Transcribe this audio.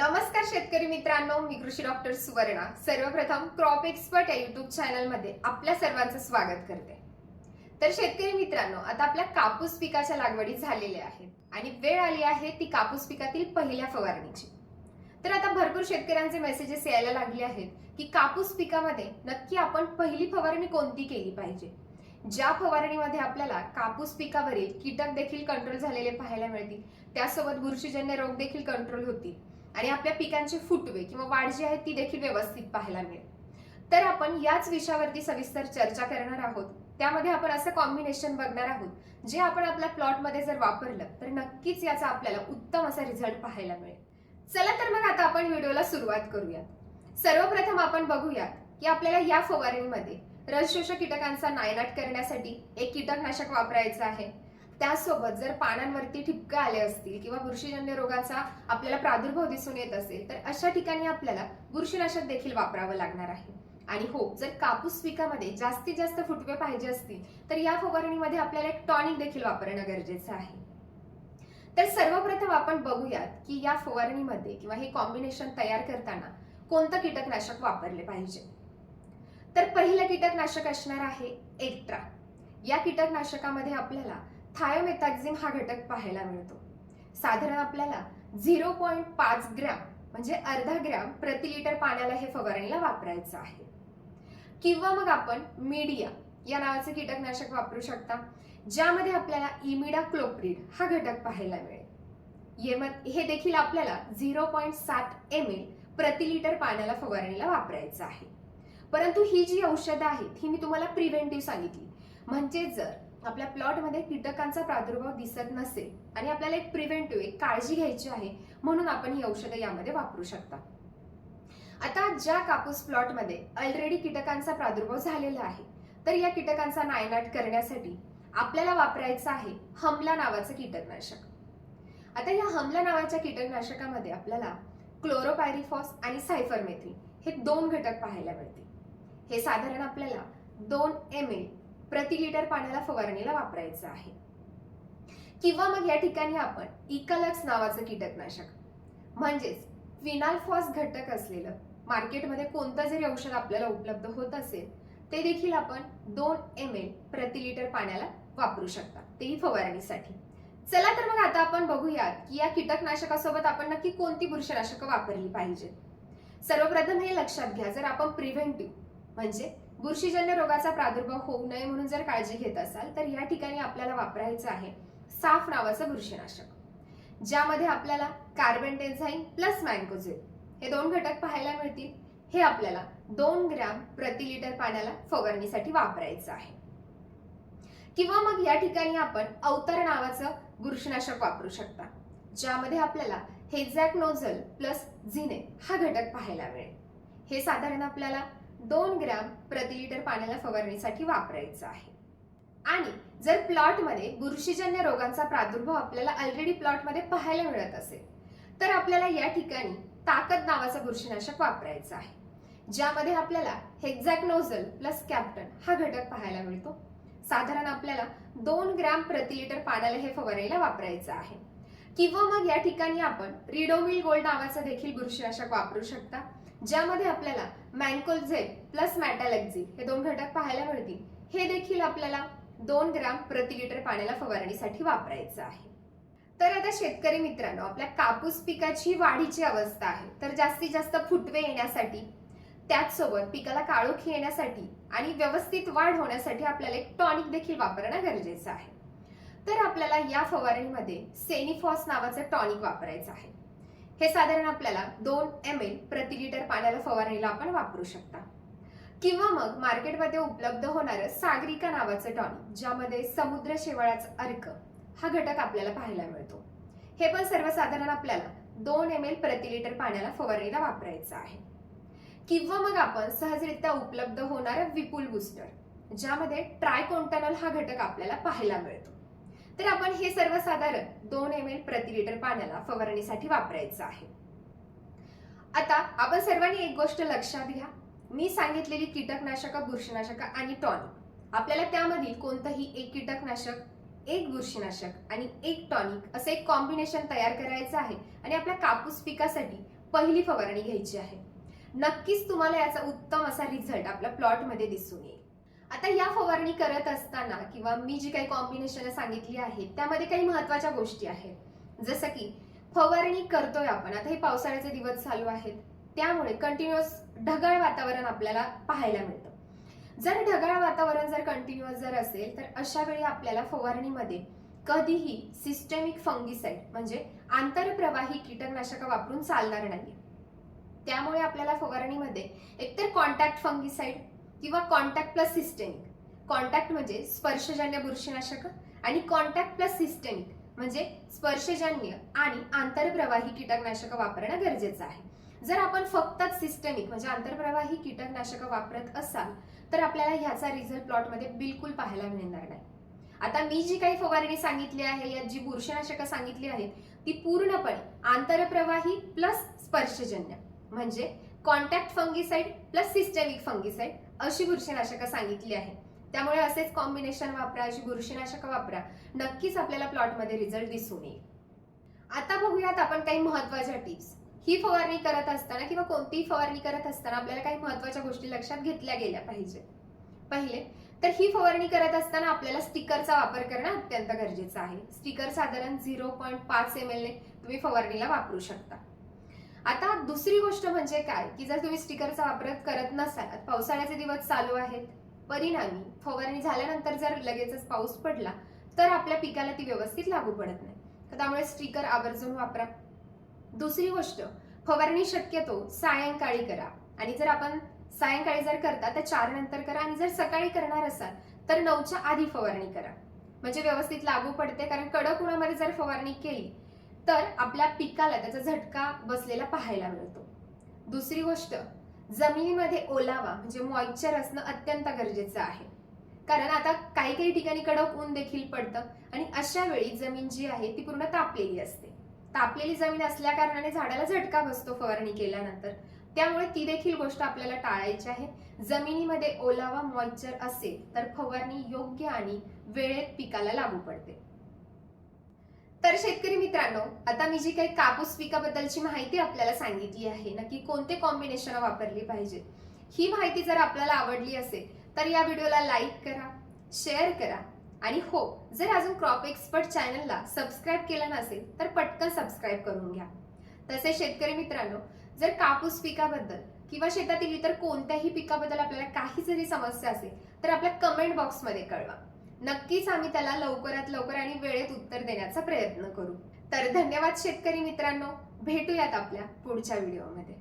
नमस्कार शेतकरी मित्रांनो मी कृषी डॉक्टर सुवर्णा. सर्वप्रथम क्रॉप एक्सपर्ट या युट्यूब चॅनलमध्ये आपल्या सर्वांचं स्वागत करते. तर शेतकरी मित्रांनो आता आपल्या कापूस पिकाच्या लागवडी झालेल्या आहेत आणि वेळ आली आहे ती कापूस पिकातील पहिल्या फवारणीची. तर आता भरपूर शेतकऱ्यांचे मेसेजेस यायला लागले आहेत की कापूस पिकामध्ये नक्की आपण पहिली फवारणी कोणती केली पाहिजे? ज्या फवारणीमध्ये आपल्याला कापूस पिकावरील कीटक देखील कंट्रोल झालेले पाहायला मिळतील त्यासोबत बुरशीजन्य रोग देखील कंट्रोल होतील. आणि आपल्या पिकांचे फुटवे किंवा वाढ जी आहे ती देखील व्यवस्थित पाहायला मिळेल. तर आपण याच विषयावरती सविस्तर चर्चा करणार आहोत. त्यामध्ये आपण असं कॉम्बिनेशन बघणार आहोत जे आपण आपल्या प्लॉटमध्ये जर वापरलं तर नक्कीच याचा आपल्याला उत्तम असा रिझल्ट पाहायला मिळेल. चला तर मग आता आपण व्हिडिओला सुरुवात करूयात. सर्वप्रथम आपण बघूयात की आपल्याला या फवारणीमध्ये रसशोषक कीटकांचा नायनाट करण्यासाठी एक कीटकनाशक वापरायचं आहे. त्यासोबत जर पानांवरती ठिपकं आले असतील किंवा बुरशीजन्य रोगाचा आपल्याला प्रादुर्भाव दिसून येत असेल तर अशा ठिकाणी आपल्याला बुरशीनाशक देखील वापरावं लागणार आहे. आणि हो जर कापूस पिकामध्ये जास्तीत जास्त फुटवे पाहिजे असतील तर या फवारणीमध्ये आपल्याला एक टॉनिक देखील वापरणं गरजेचं आहे. तर सर्वप्रथम आपण बघूयात की या फवारणीमध्ये किंवा हे कॉम्बिनेशन तयार करताना कोणतं कीटकनाशक वापरले पाहिजे. तर पहिलं कीटकनाशक असणार आहे एक्ट्रा या कीटकनाशकामध्ये आपल्याला थायोमेथॅक्झिम हा घटक पाहायला मिळतो. साधारण आपल्याला झिरो पॉईंट पाच ग्रॅम म्हणजे अर्धा ग्रॅम प्रति लिटर पाण्याला हे फवारणीला वापरायचं आहे. किंवा मग आपण मीडिया या नावाचे कीटकनाशक वापरू शकता ज्यामध्ये आपल्याला इमिडा क्लोप्रिड हा घटक पाहायला मिळेल. हे देखील आपल्याला झिरो पॉईंट सात एम एल प्रति लिटर पाण्याला फवारणीला वापरायचं आहे. परंतु ही जी औषधं आहेत ही मी तुम्हाला प्रिव्हेंटिव्ह सांगितली. म्हणजे जर आपल्या प्लॉटमध्ये कीटकांचा प्रादुर्भाव दिसत नसेल आणि आपल्याला एक प्रिव्हेंटिव्ह एक काळजी घ्यायची आहे म्हणून आपण ही औषधं यामध्ये वापरू शकता. आता ज्या कापूस प्लॉटमध्ये ऑलरेडी कीटकांचा प्रादुर्भाव झालेला आहे तर या कीटकांचा नायनाट करण्यासाठी आपल्याला वापरायचं आहे हमला नावाचं कीटकनाशक. आता या हमला नावाच्या कीटकनाशकामध्ये आपल्याला क्लोरोपायरिफॉस आणि सायफरमेथ्रिन हे दोन घटक पाहायला मिळतील. हे साधारण आपल्याला दोन एम एल प्रति लिटर पाण्याला फवारणीला वापरायचं आहे. किंवा मग या ठिकाणी आपण इकलक्स नावाचं कीटकनाशक म्हणजेच फिनाल्फॉस घटक असलेलं मार्केटमध्ये कोणतं जरी औषध आपल्याला उपलब्ध होत असेल ते देखील आपण दोन एम एल प्रति लिटर पाण्याला वापरू शकता तेही फवारणीसाठी. चला तर मग आता आपण बघूयात की या कीटकनाशकासोबत आपण नक्की कोणती बुरशीनाशकं वापरली पाहिजेत. सर्वप्रथम हे लक्षात घ्या जर आपण प्रिव्हेंटिव्ह म्हणजे बुरशीजन्य रोगाचा प्रादुर्भाव होऊ नये म्हणून जर काळजी घेत असाल तर या ठिकाणी आपल्याला वापरायचं आहे साफ नावाचं बुरशीनाशक ज्यामध्ये आपल्याला कार्बन टेन्झाईन प्लस मँकोझेल हे दोन घटक पाहायला मिळतील. हे आपल्याला दोन ग्रॅम प्रति लिटर पाण्याला फवारणीसाठी वापरायचं आहे. किंवा मग या ठिकाणी आपण अवतार नावाचं बुरशीनाशक वापरू शकता ज्यामध्ये आपल्याला हेझॅक नोझल प्लस झिने हा घटक पाहायला मिळेल. हे साधारण आपल्याला दोन ग्रॅम प्रति लिटर पाण्याला फवारणीसाठी वापरायचं आहे. आणि जर प्लॉटमध्ये बुरशीजन्य रोगांचा प्रादुर्भाव आपल्याला ऑलरेडी प्लॉटमध्ये पाहायला मिळत असेल तर आपल्याला या ठिकाणी ताकद नावाचं बुरशीनाशक वापरायचं आहे ज्यामध्ये आपल्याला हेक्झॅक नोझल प्लस कॅप्टन हा घटक पाहायला मिळतो. साधारण आपल्याला दोन ग्रॅम प्रति लिटर पाण्याला हे फवारणीला वापरायचं आहे. किंवा मग या ठिकाणी आपण रिडोमिल गोल्ड नावाचा देखील बुरशीनाशक वापरू शकता ज्यामध्ये आपल्याला मॅन्कोलझेल प्लस मॅटालॅक्झी हे दोन घटक पाहायला मिळतील. हे देखील आपल्याला दोन ग्राम प्रति लिटर पाण्याला फवारणीसाठी वापरायचं आहे. तर आता शेतकरी मित्रांनो आपल्या कापूस पिकाची वाढीची अवस्था आहे. तर जास्तीत जास्त फुटवे येण्यासाठी त्याचसोबत पिकाला काळोखी येण्यासाठी आणि व्यवस्थित वाढ होण्यासाठी आपल्याला एक टॉनिक देखील वापरणं गरजेचं आहे. तर आपल्याला या फवारणीमध्ये सेनिफॉस नावाचं टॉनिक वापरायचं आहे. हे साधारण आपल्याला दोन एम एल प्रति लिटर पाण्याला फवारणीला आपण वापरू शकता. किंवा मग मार्केटमध्ये उपलब्ध होणारं सागरिका नावाचं टॉनिक ज्यामध्ये समुद्र शेवाळाचा अर्क हा घटक आपल्याला पाहायला मिळतो. हे पण सर्वसाधारण आपल्याला दोन एम एल प्रति लिटर पाण्याला फवारणीला वापरायचं आहे. किंवा मग आपण सहजरित्या उपलब्ध होणारं विपुल बुस्टर ज्यामध्ये ट्रायकोंटॅनॉल हा घटक आपल्याला पाहायला मिळतो. तर आपण हे सर्वसाधारण दोन एम एल प्रति लिटर पाण्याला फवारणीसाठी वापरायचं आहे. आता आपण सर्वांनी एक गोष्ट लक्षात घ्या. मी सांगितलेली कीटकनाशक बुरशीनाशक आणि टॉनिक. आपल्याला त्यामधील कोणतंही एक कीटकनाशक एक बुरशीनाशक आणि एक टॉनिक असं एक कॉम्बिनेशन तयार करायचं आहे आणि आपल्या कापूस पिकासाठी पहिली फवारणी घ्यायची आहे. नक्कीच तुम्हाला याचा उत्तम असा रिझल्ट आपल्या प्लॉटमध्ये दिसून येईल. आता या फवारणी करत असताना किंवा मी जी काही कॉम्बिनेशन सांगितली आहेत त्यामध्ये काही महत्त्वाच्या गोष्टी आहेत. जसं की फवारणी करतोय आपण आता हे पावसाळ्याचे दिवस चालू आहेत त्यामुळे कंटिन्युअस ढगाळ वातावरण आपल्याला पाहायला मिळतं. जर ढगाळ वातावरण जर कंटिन्युअस जर असेल तर अशा वेळी आपल्याला फवारणीमध्ये कधीही सिस्टेमिक फंगिसाईड म्हणजे आंतरप्रवाही कीटकनाशक वापरून चालणार नाही त्यामुळे आपल्याला फवारणीमध्ये एकतर कॉन्टॅक्ट फंगिसाईड किंवा कॉन्टॅक्ट प्लस सिस्टेमिक कॉन्टॅक्ट म्हणजे स्पर्शजन्य बुरशीनाशक आणि कॉन्टॅक्ट प्लस सिस्टेमिक म्हणजे स्पर्शजन्य आणि आंतरप्रवाही कीटकनाशक वापरणं गरजेचं आहे. जर आपण फक्तच सिस्टेमिक म्हणजे आंतरप्रवाही कीटकनाशक वापरत असाल तर आपल्याला ह्याचा रिझल्ट प्लॉटमध्ये बिलकुल पाहायला मिळणार नाही. आता मी जी काही फवारणी सांगितली आहे यात जी बुरशीनाशकं सांगितली आहेत ती पूर्णपणे आंतरप्रवाही प्लस स्पर्शजन्य म्हणजे contact fungicide plus systemic fungicide अशी बुरशीनाशकं सांगितली आहे. त्यामुळे असेच कॉम्बिनेशन वापरा अशी बुरशीनाशकं वापरा. नक्कीच आपल्याला प्लॉटमध्ये रिझल्ट दिसून येईल. आता बघूयात आपण काही महत्त्वाच्या टिप्स ही फवारणी करत असताना किंवा कोणतीही फवारणी करत असताना आपल्याला काही महत्त्वाच्या गोष्टी लक्षात घेतल्या गेल्या पाहिजे. पहिले तर ही फवारणी करत असताना आपल्याला स्टिकरचा वापर करणं अत्यंत गरजेचं आहे. स्टिकर साधारण झिरो पॉईंट पाच एम एल ने तुम्ही फवारणीला वापरू शकता. आता दुसरी गोष्ट म्हणजे काय? की जर तुम्ही स्टिकरचा वापर करत नसाल पावसाळ्याचे दिवस चालू आहेत परिणामी फवारणी झाल्यानंतर जर लगेचच पाऊस पडला तर आपल्या पिकाला ती व्यवस्थित लागू पडत नाही. तर त्यामुळे स्टिकर आवर्जून वापरा. दुसरी गोष्ट फवारणी शक्यतो सायंकाळी करा. आणि जर आपण सायंकाळी जर करता तर चार नंतर करा. आणि जर सकाळी करणार असाल तर नऊच्या आधी फवारणी करा. म्हणजे व्यवस्थित लागू पडते कारण कडक उन्हामध्ये जर फवारणी केली तर आपल्या पिकाला त्याचा झटका बसलेला पाहायला मिळतो. दुसरी गोष्ट जमिनीमध्ये ओलावा म्हणजे मॉइश्चर असणं अत्यंत गरजेचं आहे. कारण आता काही काही ठिकाणी कडक ऊन देखील पडतं आणि अशा वेळी जमीन जी आहे ती पूर्ण तापलेली असते. तापलेली जमीन असल्या कारणाने झाडाला झटका बसतो फवारणी केल्यानंतर. त्यामुळे ती देखील गोष्ट आपल्याला टाळायची आहे. जमिनीमध्ये ओलावा मॉइश्चर असेल तर फवारणी योग्य आणि वेळेत पिकाला लागू पडते. तर शेतकरी मित्रांनो आता मी जी काही कापूस पिकाबद्दलची माहिती आपल्याला सांगितली आहे नक्की कोणते कॉम्बिनेशन वापरली पाहिजे ही माहिती जर आपल्याला आवडली असेल तर या व्हिडिओला लाईक करा शेअर करा आणि हो जर अजून क्रॉप एक्सपर्ट चॅनलला सबस्क्राईब केलं नसेल तर पटकन सबस्क्राईब करून घ्या. तसे शेतकरी मित्रांनो जर कापूस पिकाबद्दल किंवा शेतातील इतर कोणत्याही पिकाबद्दल आपल्याला काही जरी समस्या असेल तर आपल्या कमेंट बॉक्समध्ये कळवा. नक्कीच आम्ही त्याला लवकरात लवकर आणि वेळेत उत्तर देण्याचा प्रयत्न करू. तर धन्यवाद शेतकरी मित्रांनो. भेटूयात आपल्या पुढच्या व्हिडिओमध्ये.